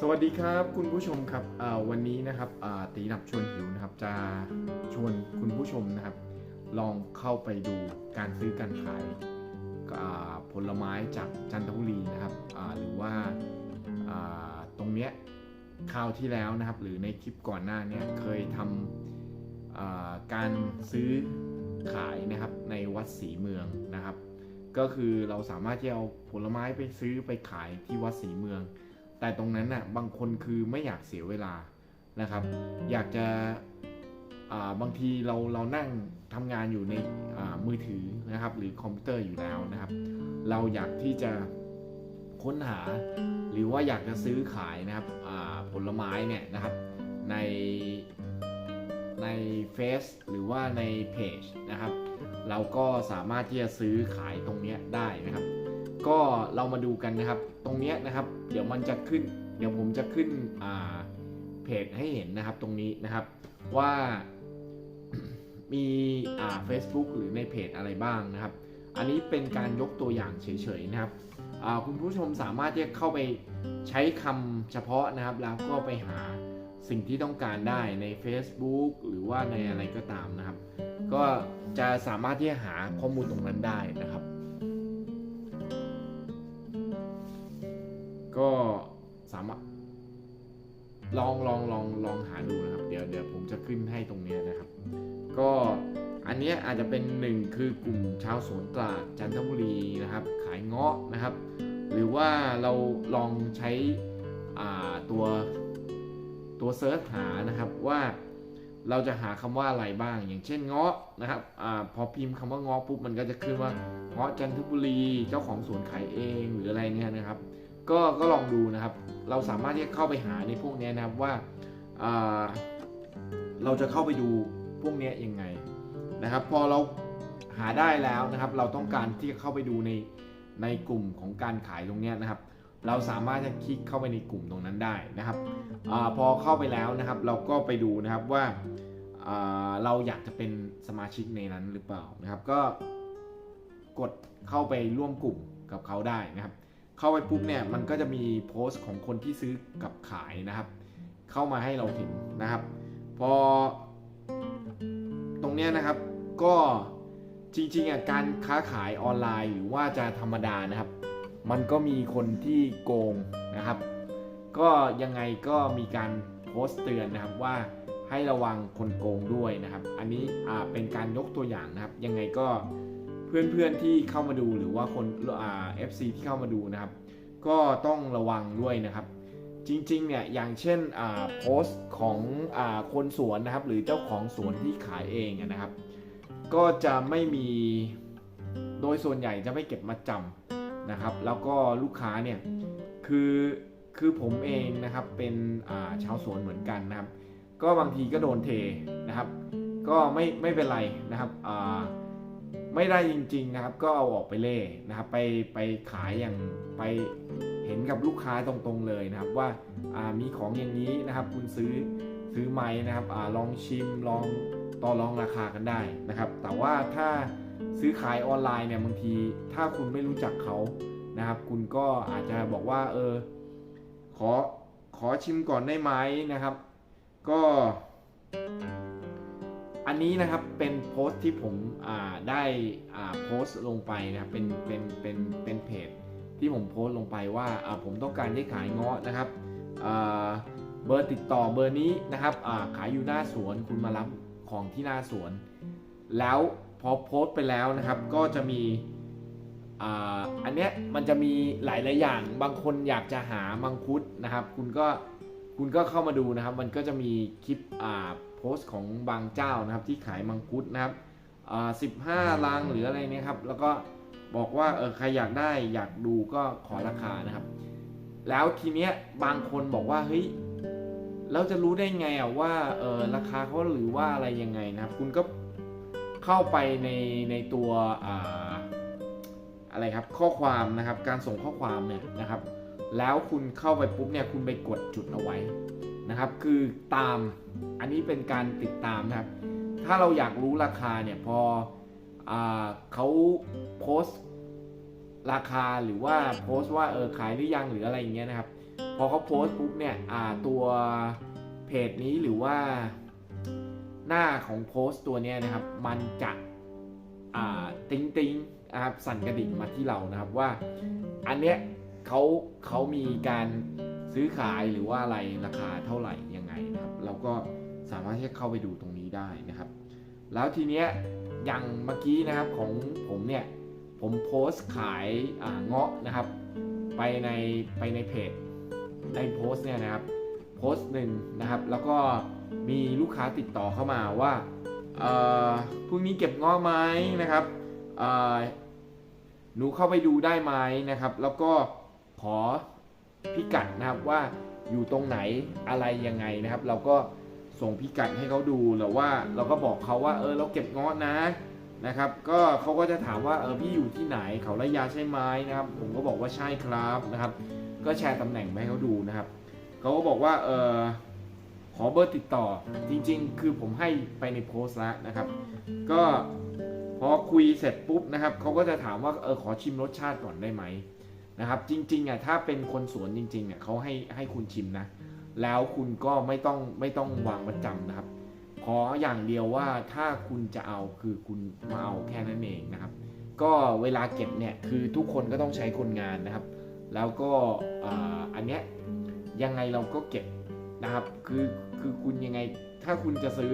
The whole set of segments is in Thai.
สวัสดีครับคุณผู้ชมครับวันนี้นะครับตีหนับชวนหิวนะครับ จะชวนคุณผู้ชมนะครับ ลองเข้าไปดูการซื้อการขายผลไม้จากจันทบุรีนะครับหรือว่าตรงเนี้ยคราวที่แล้วนะครับ หรือในคลิปก่อนหน้าเนี้เคยทำการซื้อขายนะครับในวัดศรีเมืองนะครับ ก็คือเราสามารถที่จะเอาผลไม้ไปซื้อไปขายที่วัดศรีเมือง แต่ตรงนั้นน่ะบางคนคือไม่อยากเสียเวลานะครับ อยากจะาบางทีเราเรานั่งทำงานอยู่ในมือถือนะครับ หรือคอมพิวเตอร์อยู่แล้วนะครับ เราอยากที่จะค้นหา หรือว่าอยากจะซื้อขายนะครับผลไม้เนี่ยนะครับในในเฟซหรือว่าในเพจนะครับ เราก็สามารถที่จะซื้อขายตรงนี้ได้นะครับ ก็เรามาดูกันนะครับ ตรงนี้นะครับ เดี๋ยวมันจะขึ้น เดี๋ยวผมจะขึ้นเพจให้เห็นนะครับตรงนี้นะครับว่ามีอ่า Facebook หรือในเพจอะไรบ้างนะครับ อันนี้เป็นการยกตัวอย่างเฉยๆนะครับคุณผู้ชมสามารถที่จะเข้าไปใช้คำเฉพาะนะครับ แล้วก็ไปหาสิ่งที่ต้องการได้ใน Facebook หรือว่าในอะไรก็ตามนะครับ ก็จะสามารถที่จะหาข้อมูลตรงนั้นได้นะครับ ก็สามารถลองลองลองลองหาดูนะครับ เดี๋ยวเดี๋ยวผมจะขึ้นให้ตรงนี้นะครับ ก็อันนี้อาจจะเป็นหนึ่งคือกลุ่มชาวสวนตราดจันทบุรีนะครับ ขายเงาะนะครับ หรือว่าเราลองใช้ตัวตัวเซิร์ชหานะครับว่าเราจะหาคำว่าอะไรบ้าง อย่างเช่นเงาะนะครับอพอพิมพ์คำว่าเงาะปุ๊บมันก็จะขึ้นว่าเงาะจันทบุรี เจ้าของสวนขายเองหรืออะไรเนี่ยนะครับ ก็ก็ลองดูนะครับ เราสามารถที่จะเข้าไปหาในพวกนี้นะครับว่าอ่าเราจะเข้าไปดูพวกนี้ยังไงนะครับ พอเราหาได้แล้วนะครับ เราต้องการที่จะเข้าไปดูในในกลุ่มของการขายตรงนี้นะครับ เราสามารถจะคลิกเข้าไปในกลุ่มตรงนั้นได้นะครับอพอเข้าไปแล้วนะครับ เราก็ไปดูนะครับว่าอ่าเราอยากจะเป็นสมาชิกในนั้นหรือเปล่านะครับ ก็กดเข้าไปร่วมกลุ่มกับเขาได้นะครับ เข้าไปปุ๊บเนี่ยมันก็จะมีโพสต์ของคนที่ซื้อกับขายนะครับ เข้ามาให้เราเห็นนะครับ พอ ตรงเนี้ยนะครับก็จริงๆอะการค้าขายออนไลน์หรือว่าจะธรรมดานะครับ มันก็มีคนที่โกงนะครับ ก็ยังไงก็มีการโพสต์เตือนนะครับว่าให้ระวังคนโกงด้วยนะครับ อันนี้อ่าเป็นการยกตัวอย่างนะครับ ยังไงก็ เพื่อนๆที่เข้ามาดูหรือว่าคนอ่า FC ที่เข้ามาดูนะครับ ก็ต้องระวังด้วยนะครับ จริงๆเนี่ยอย่างเช่นอ่าโพสต์ของอ่าคนสวนนะครับ หรือเจ้าของสวนที่ขายเองนะครับ ก็จะไม่มีโดยส่วนใหญ่จะไม่เก็บมาจำนะครับ แล้วก็ลูกค้าเนี่ยคือคือผมเองนะครับเป็นอ่าชาวสวนเหมือนกันนะครับ ก็บางทีก็โดนเทนะครับ ก็ไม่ไม่เป็นไรนะครับอ่า ไม่ได้จริง ๆนะครับ ก็เอาออกไปเล่นะครับ ไปไปขายอย่างไปเห็นกับลูกค้าตรงๆเลยนะครับ ว่ามีของอย่างนี้นะครับ คุณซื้อซื้อไหมนะครับอลองชิมลองต่อรองราคากันได้นะครับ แต่ว่าถ้าซื้อขายออนไลน์เนี่ยบางที ถ้าคุณไม่รู้จักเขานะครับ คุณก็อาจจะบอกว่า เออ ขอขอชิมก่อนได้ไหมนะครับ ก็ อันนี้นะครับเป็นโพสต์ที่ผมได้โพสต์ลงไปนะครับเป็นเป็นเป็นเป็นเพจที่ผมโพสต์ลงไปว่าผมต้องการที่ขายเงาะนะครับเบอร์ติดต่อเบอร์นี้นะครับาขายอยู่หน้าสวนคุณมารับของที่หน้าสวน แล้วพอโพสต์ไปแล้วนะครับก็จะมีอันเนี้ยมันจะมีหลายหลายอย่าง บางคนอยากจะหามังคุดนะครับ คุณก็คุณก็เข้ามาดูนะครับ มันก็จะมีคลิปอ่า โพสต์ของบางเจ้านะครับที่ขายมังคุดนะครับสิบห้าลังหรืออะไรเนี่ยครับ แล้วก็บอกว่าเออใครอยากได้อยากดูก็ขอราคานะครับ แล้วทีเนี้ยบางคนบอกว่าเฮ้ยเราจะรู้ได้ไงอะว่าเออราคาเขาหรือว่าอะไรยังไงนะครับ คุณก็เข้าไปในในตัวอ่าอะไรครับข้อความนะครับการส่งข้อความเนี่ยนะครับ แล้วคุณเข้าไปปุ๊บเนี่ยคุณไปกดจุดเอาไว้ นะครับ คือตามอันนี้เป็นการติดตามนะครับ ถ้าเราอยากรู้ราคาเนี่ยพออเขาโพสต์ราคาหรือว่าโพสต์ว่าเออขายหรือยังหรืออะไรอย่างเงี้ยนะครับ พอเขาโพสต์ปุ๊บเนี่ยตัวเพจนี้หรือว่าหน้าของโพสต์ตัวเนี้ยนะครับ มันจะติ้งติ้งนะครับสั่นกระดิ่งมาที่เรานะครับว่า อันเนี้ยเขาเขามีการ ซื้อขายหรือว่าอะไรราคาเท่าไหร่ยังไงนะครับ เราก็สามารถที่เข้าไปดูตรงนี้ได้นะครับ แล้วทีเนี้ยอย่างเมื่อกี้นะครับของผมเนี่ยผมโพสต์ขายเงาะนะครับ ไปในไปในเพจในโพสต์เนี่ยนะครับโพสต์หนึ่งนะครับ แล้วก็มีลูกค้าติดต่อเข้ามาว่าพรุ่งนี้เก็บเงาะไหมนะครับหนูเข้าไปดูได้ไหมนะครับ แล้วก็ขอ พิกัดนะครับว่าอยู่ตรงไหนอะไรยังไงนะครับ เราก็ส่งพิกัดให้เขาดูหรือว่าเราก็บอกเขาว่าเออเราเก็บงาะนะนะครับ ก็เขาก็จะถามว่าเออพี่อยู่ที่ไหนเขาระยาใช่ไหมนะครับ ผมก็บอกว่าใช่ครับนะครับ ก็แชร์ตำแหน่งให้เขาดูนะครับเขาก็บอกว่าเออขอเบอร์ติดต่อจริง ๆ คือผมให้ไปในโพสต์แล้วนะครับ ก็พอคุยเสร็จปุ๊บนะครับเขาก็จะถามว่าเออขอชิมรสชาติก่อนได้ไหม นะครับ จริงๆอะถ้าเป็นคนสวนจริงๆอะเขาให้ให้คุณชิมนะ แล้วคุณก็ไม่ต้องไม่ต้องวางประจำนะครับ ขออย่างเดียวว่าถ้าคุณจะเอาคือคุณมาเอาแค่นั้นเองนะครับ ก็เวลาเก็บเนี่ยคือทุกคนก็ต้องใช้คนงานนะครับ แล้วก็อ่าอันเนี้ยยังไงเราก็เก็บนะครับ คือคือคุณยังไงถ้าคุณจะซื้อ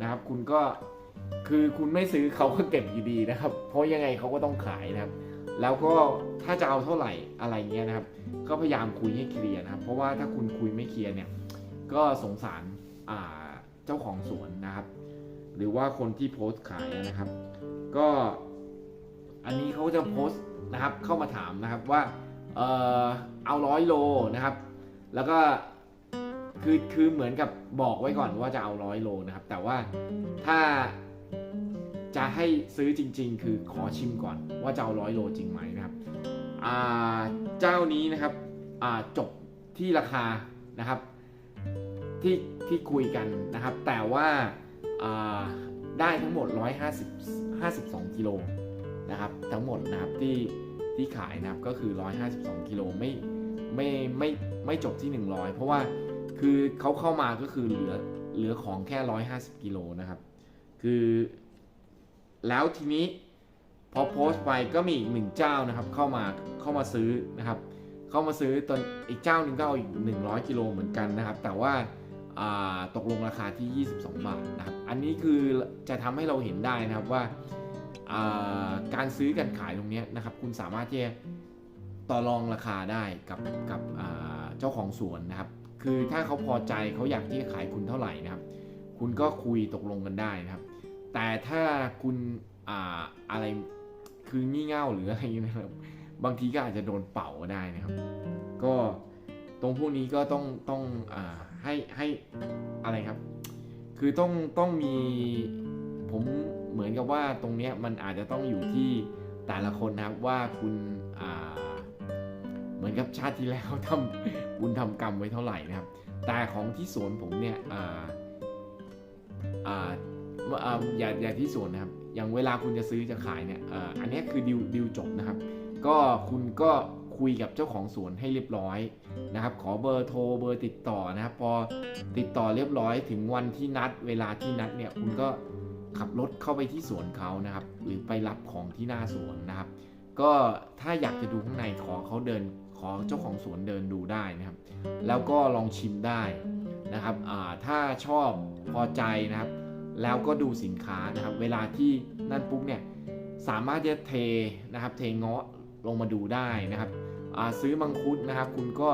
นะครับ คุณก็คือคุณไม่ซื้อเขาก็เก็บอยู่ดีนะครับ เพราะยังไงเขาก็ต้องขายนะครับ แล้วก็ถ้าจะเอาเท่าไหร่อะไรเงี้ยนะครับ ก็พยายามคุยให้เคลียร์นะครับ เพราะว่าถ้าคุณคุยไม่เคลียร์เนี่ย ก็สงสารอ่าเจ้าของสวนนะครับ หรือว่าคนที่โพสต์ขายนะครับ ก็อันนี้เขาจะโพสต์นะครับเข้ามาถามนะครับว่าเออเอาร้อยโลนะครับ แล้วก็คือคือเหมือนกับบอกไว้ก่อนว่าจะเอาร้อยโลนะครับ แต่ว่าถ้า จะให้ซื้อจริง ๆ คือขอชิมก่อนว่าจะเอาร้อยโลจริงไหมนะครับเจ้านี้นะครับจบที่ราคานะครับที่ที่คุยกันนะครับ แต่ว่าอ่าได้ทั้งหมด 150 52กิโลนะครับ ทั้งหมดนะครับที่ที่ขายนะครับก็คือ 152กิโลไม่ไม่ไม่ไม่จบที่ 100 เพราะว่าคือเขาเข้ามาก็คือเหลือเหลือของแค่ 150กิโลนะครับ คือ แล้วทีนี้พอโพสต์ไปก็มีอีกหนึ่งเจ้านะครับเข้ามาเข้ามาซื้อนะครับ เข้ามาซื้อตอนอีกเจ้าหนึ่งก็เอาอีก 100 กิโลเหมือนกันนะครับ แต่ว่าาตกลงราคาที่ 22 บาทนะครับ อันนี้คือจะทำให้เราเห็นได้นะครับว่าาการซื้อการขายตรงนี้นะครับ คุณสามารถที่จะต่อรองราคาได้กับกับเจ้าของสวนนะครับ คือถ้าเขาพอใจเขาอยากที่จะขายคุณเท่าไหร่นะครับ คุณก็คุยตกลงกันได้นะครับ แต่ถ้าคุณอ่าอะไรคืองี่เง่าหรืออะไรอย่างเงี้ยนะครับ บางทีก็อาจจะโดนเป่าก็ได้นะครับ ก็ตรงพวกนี้ก็ต้องต้องอ่าให้ให้อะไรครับ คือต้องต้องมีผมเหมือนกับว่าตรงเนี้ยมันอาจจะต้องอยู่ที่แต่ละคนนะครับว่าคุณอ่าเหมือนกับชาติที่แล้วทำบุญทำกรรมไว้เท่าไหร่นะครับ แต่ของที่สวนผมเนี่ยอ่าอ่า อย่าอย่าที่สวนนะครับ อย่างเวลาคุณจะซื้อจะขายเนี่ยอันนี้คือดิวดิวจบนะครับ ก็คุณก็คุยกับเจ้าของสวนให้เรียบร้อยนะครับ ขอเบอร์โทรเบอร์ติดต่อนะครับ พอติดต่อเรียบร้อยถึงวันที่นัด เวลาที่นัดเนี่ยคุณก็ขับรถเข้าไปที่สวนเขานะครับ หรือไปรับของที่หน้าสวนนะครับ ก็ถ้าอยากจะดูข้างในขอเขาเดิน ขอเจ้าของสวนเดินดูได้นะครับ แล้วก็ลองชิมได้นะครับถ้าชอบพอใจนะครับ แล้วก็ดูสินค้านะครับ เวลาที่นั่นปุ๊บเนี่ยสามารถจะเทนะครับ เทเงาะลงมาดูได้นะครับอ่าซื้อมังคุดนะครับ คุณก็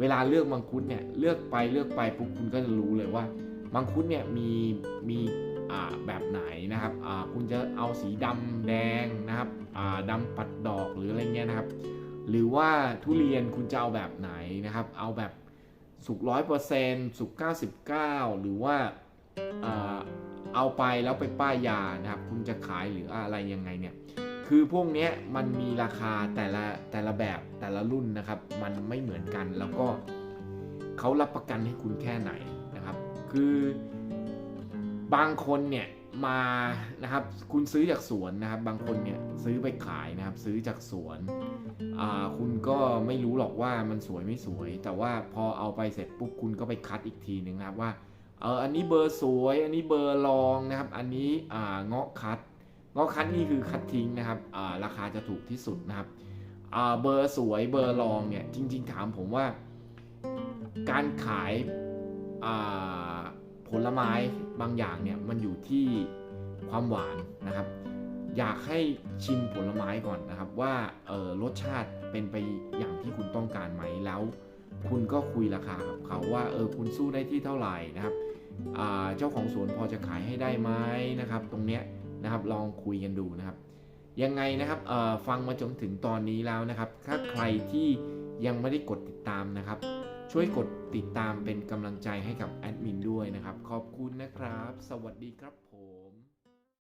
เวลาเลือกมังคุดเนี่ยเลือกไปเลือกไปปุ๊บคุณก็จะรู้เลยว่า มังคุดเนี่ยมีมีอ่าแบบไหนนะครับอ่าคุณจะเอาสีดำแดงนะครับอ่าดำปัดดอกหรืออะไรเงี้ยนะครับ หรือว่าทุเรียนคุณจะเอาแบบไหนนะครับ เอาแบบสุกร้อยเปอร์เซนต์สุกเก้าสิบเก้าหรือว่าอ่า เอาไปแล้วไปป้ายยานะครับ คุณจะขายหรืออะไรยังไงเนี่ย คือพวกนี้มันมีราคาแต่ละแต่ละแบบแต่ละรุ่นนะครับ มันไม่เหมือนกันแล้วก็เขารับประกันให้คุณแค่ไหนนะครับ คือบางคนเนี่ยมานะครับ คุณซื้อจากสวนนะครับ บางคนเนี่ยซื้อไปขายนะครับ ซื้อจากสวนคุณก็ไม่รู้หรอกว่ามันสวยไม่สวย แต่ว่าพอเอาไปเสร็จปุ๊บคุณก็ไปคัดอีกทีหนึ่งนะครับว่า เอออันนี้เบอร์สวย อันนี้เบอร์รองนะครับ อันนี้อ่าเงาะคัดเงาะคัดนี่คือคัดทิ้งนะครับอ่าราคาจะถูกที่สุดนะครับอ่าเบอร์สวยเบอร์รองเนี่ยจริง ๆ ถามผมว่า การขายอ่าผลไม้บางอย่างเนี่ยมันอยู่ที่ความหวานนะครับ อยากให้ชิมผลไม้ก่อนนะครับ ว่าเออรสชาติเป็นไปอย่างที่คุณต้องการไหมแล้ว คุณก็คุยราคากับเขาว่าเออคุณสู้ได้ที่เท่าไหร่นะครับเจ้าของสวนพอจะขายให้ได้ไหมนะครับ ตรงเนี้ยนะครับลองคุยกันดูนะครับ ยังไงนะครับเออฟังมาจนถึงตอนนี้แล้วนะครับ ถ้าใครที่ยังไม่ได้กดติดตามนะครับ ช่วยกดติดตามเป็นกำลังใจให้กับแอดมินด้วยนะครับ ขอบคุณนะครับ สวัสดีครับ